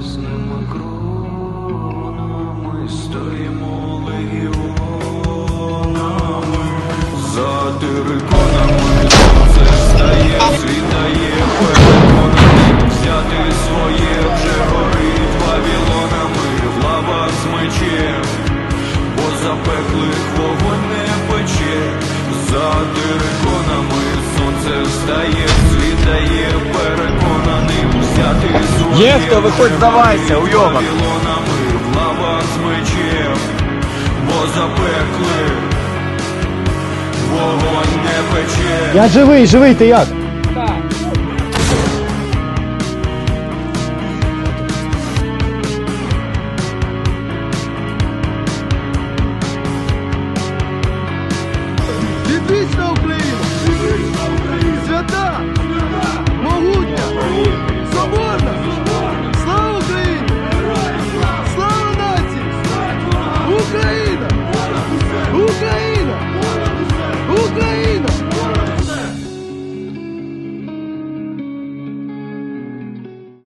небесними кронами стоїмо легіонами. За териконами сонце стає, світає переконаний взяти своє вже горить вавілонами в лавах з мечем, бо запеклих вогонь не пече, за териконами сонце стає, світає переконаний взяти Єфто, виходь, здавайся, уйобан. Я живий, живий, ти як? Так. Дивіться,